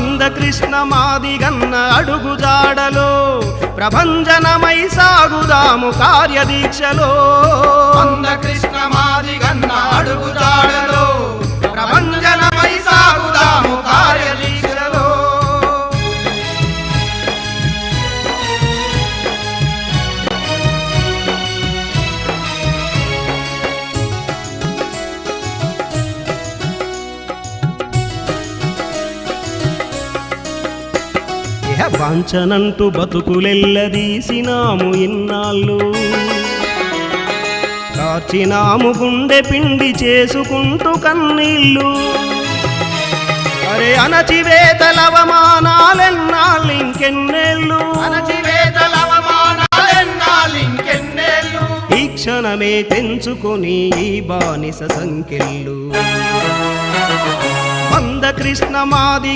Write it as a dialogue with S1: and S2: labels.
S1: మందకృష్ణ మాదిగన్న అడుగు జాడలో ప్రభంజనమై సాగుదాము కార్యదీక్షలో.
S2: మందకృష్ణ
S1: వాంఛనంటూ బతుకులెల్లదీసినాము ఇన్నాళ్ళు. కార్చినాము గుండె పిండి చేసుకుంటూ కన్నీళ్ళు. అరే అణచివేతలవమానాలెన్నాళ్ళు ఇంకెన్నేళ్ళు.
S2: అణచివేతల
S1: ఈ క్షణమే తెంచుకొని ఈ బానిస సంఖ్యలు మందకృష్ణ మాది